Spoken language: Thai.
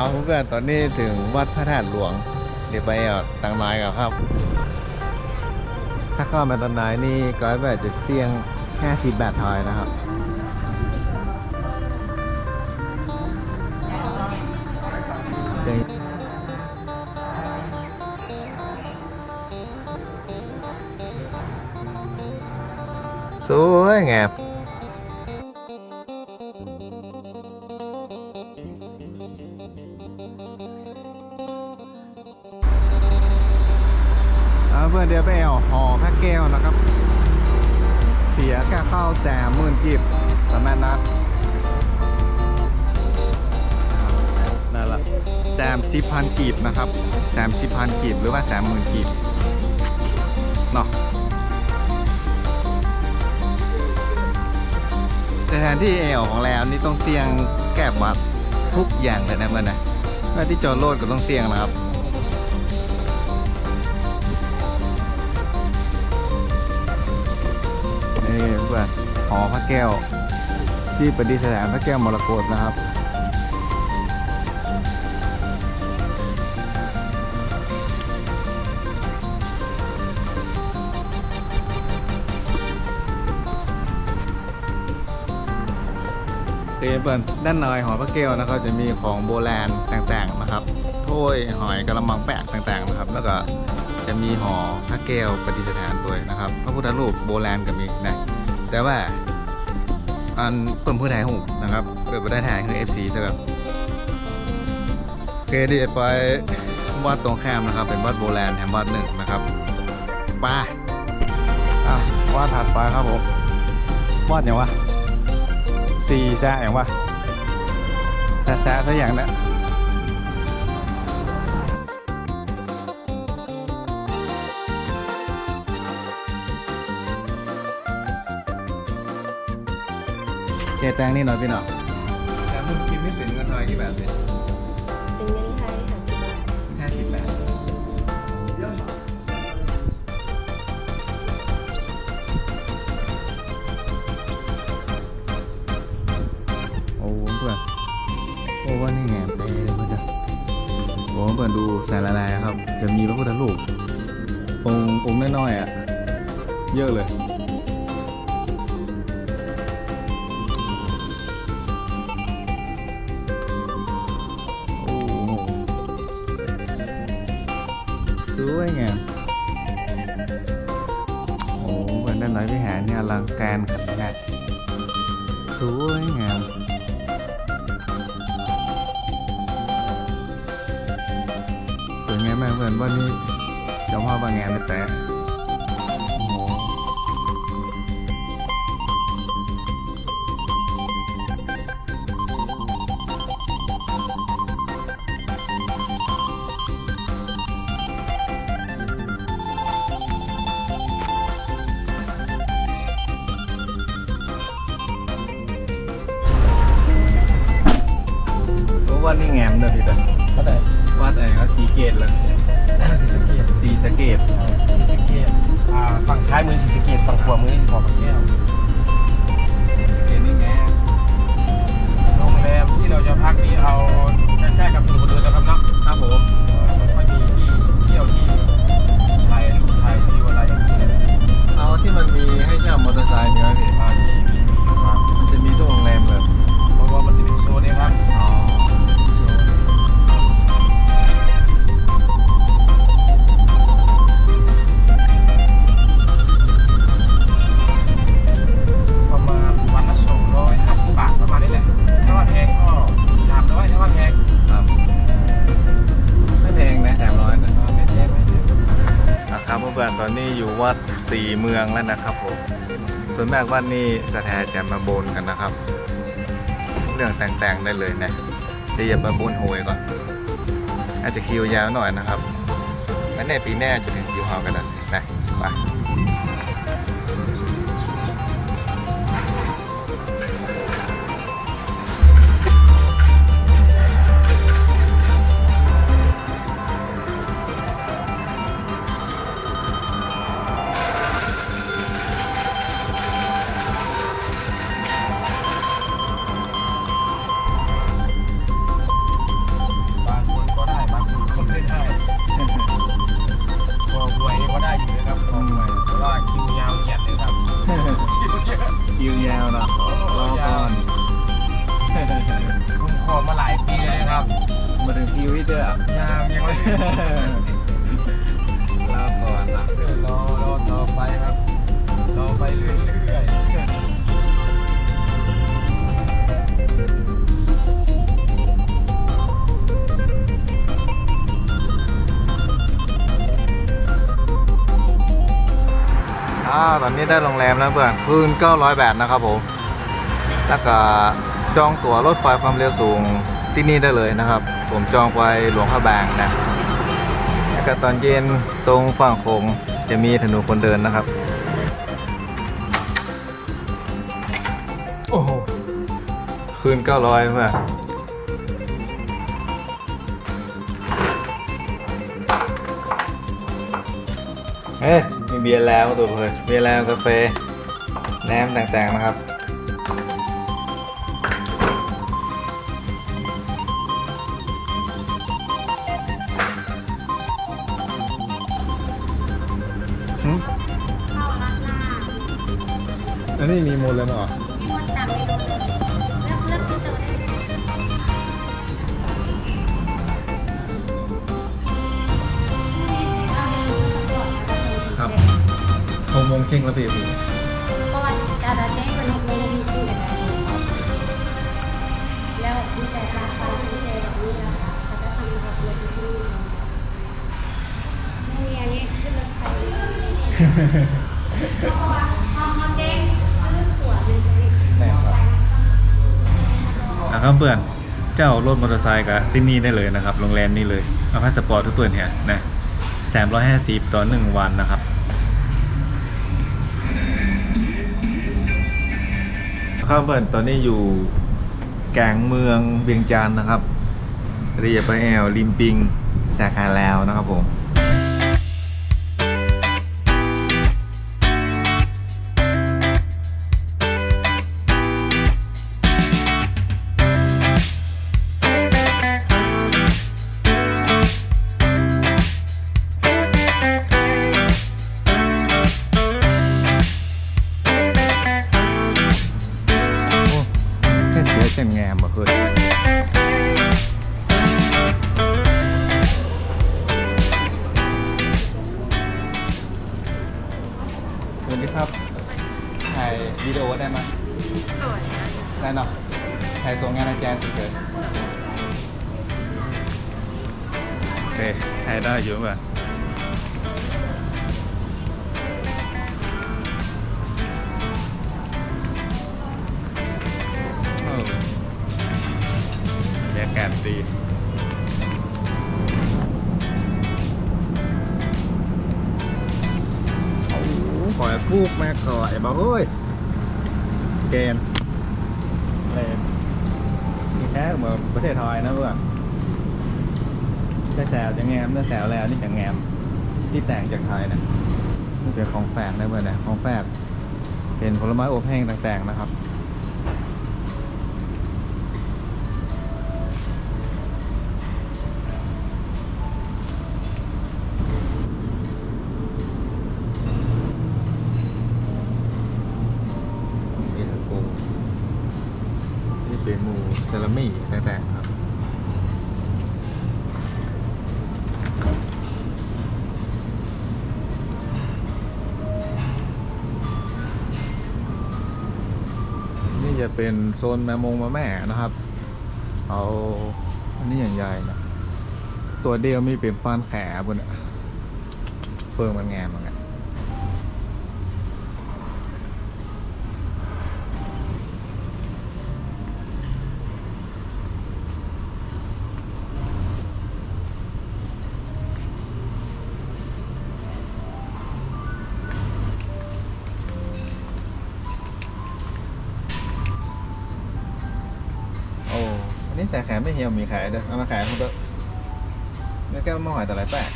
เอาเพื่อนตอนนี้ถึงวัดพระธาตุหลวง เดี๋ยวไปเอาตังน้อยกันครับ ถ้าเข้ามาตังน้อยนี่ก็แบบจะเสี่ยง 50 บาททอยนะครับสวยงาม พระแก้วนะครับ เสียค่เข้าแสนหมื่นกีบประมาณนั้นนั่นละแสมสิบพันกีบนะครับแสมสิบพันกีบหรือว่าแสมหมื่นกีบเนาะสถานที่เอวของแล้วนี่ต้องเสี่ยงแก้วัดทุกอย่างเลยนะเพื่อนนะว่ที่จอดรถก็ต้องเสี่ยงนะครับ นี่เพื่อนหอพระแก้ว ที่ประดิษฐานพระแก้วมรกตนะครับคือเปิดด้านในหอพระแก้วนะครับจะมีของโบราณต่างๆนะครับ ถ้วยหอยกระมังแปะต่างๆนะครับ แล้วก็จะมีหอพระแก้วประดิษฐานตัวนะครับ พระพุทธรูปโบราณก็มีนะแต่ว่าอันเปิ่มผู้ถ่ายหูนะครับเปิดไปได้ถ่ายคือ FC ซะครับโอเคดีไปวัดตรงข้ามนะครับ เป็นวัดโบราณแห่งวัดหนึ่งนะครับไป้าอะวัดถัดไปครับผมวัดอย่างวะซีแซะอย่างวะแซะแซะสักอย่างนะ เจแตงนี่หน่อยพี่หน่อยแต่มึงกินไม่เป็นเงินไทยกี่บาทเลยเป็นเงินไทยค่ะห้าสิบบาทเยอะมากโอ้เพื่อนโอ้ว่านี่ไงเปเลยเพื่อนจ้ะโอ้เพื่อนดูสารละลายครับจะมีพระพุทธรูปองค์องค์น้อยๆอะ เยอะเลย วยงามโอ้วันนั้นหลังวิหารเนี่ยอลังการขนาดสวยงามสวยงามมากเพื่อนว่านี่จะพ่อบางงานเลยแต่ โอ้วันนี้งามเลยพี่ตาก็ได้วัดอะไรก็สีเกตเลยสีสะเกตสีสะเกตสีสะเกตอ่าฝั่งซ้ายมือสีสะเกตฝั่งขวามือนี่พอกับแก้วสีสะเกตนี่ไงโรงแรมที่เราจะพักนี่ สี่เมืองแล้วนะครับผมส่วนมากวัดนี้สถานจะมาบนกันนะครับ เรื่องแต่งๆได้เลยนะจะอย่ามาบนหวยก่อน อาจจะคิวยาวหน่อยนะครับแล้วในปีหน้าจะถึงคิวฮอกันนะไป ลาก่อนละเดี๋ยวรอรอต่อไปครับ รอไปเรื่อยๆอ่าตอนนี้ได้โรงแรมแล้วเพื่อนคืน900บาทนะครับผม แล้วก็จองตั๋วรถไฟความเร็วสูงที่นี่ได้เลยนะครับ ผมจองไปหลวงพระบางนะ แล้วก็ตอนเย็นตรงฝั่งโขงจะมีถนนคนเดินนะครับ โอ้โห คืน900เพื่อนเฮ้ยมีเบียร์แล้วตัวเพื่อนเบียร์แล้วกาแฟ แหนมต่างๆนะครับ อันนี้มีมูลเลยมั้งเหรอที่มันจำไม่รู้เลยเลือกเลือกที่ตัวได้เลยครับหกโมงเช้งแล้วพี่พี่เพราะว่าการจะแจ้งมันไม่ได้มีชื่ออะไรแล้วมีแต่ราคาที่เจแบบนี้นะคะเขาจะทำแบบเรียนที่นี่ไม่มีอันนี้ขึ้นรถไฟเพราะว่าพอมาแจ้งซื้อตั๋วมันจะได้ ได้ครับ นะครับเพื่อนเจ้ารถมอเตอร์ไซค์กับที่นี่ได้เลยนะครับโรงแรมนี่เลยเอาพาสปอร์ตทุกเพื่อนเนี่ยนะสามร้อยห้าสิบต่อหนึ่งวันนะครับครับเพื่อนตอนนี้อยู่แกงเมืองเวียงจันทร์นะครับเรียบไปแอลลิมปิงสาขาแล้วนะครับผม วิดีโอได้ไหมได้เนาะถ่ายส่งงานอาจารย์เฉยๆโอเคถ่ายได้อยู่ป่ะเออบรรยากาศดีโอ้โหปล่อยพูกแม่ก่อยบอกเฮ้ย เกณฑ์เลยมีแค่เหมือนประเทศไทยนะเพื่อนได้แซวจะแงมได้แซวแล้วนี่จะแงมที่แต่งจากไทยนะนี่เป็นของแฝกนะเพื่อนนะของแฝกเป็นผลไม้อบแห้งต่างๆนะครับ เซรามิกแต่งๆครับนี่จะเป็นโซนแมมงมาแม่นะครับ เอาอันนี้อย่างใหญ่นะตัวเดียวมีเป็นปานแขบนเปิงมันแงมเหมือนกัน นนี้ใส่แขนไม่เหี่ยวมีขายเด้อเอามาขายเขาเด้อแล้วแก้วมาหอยแต่ไรแปลก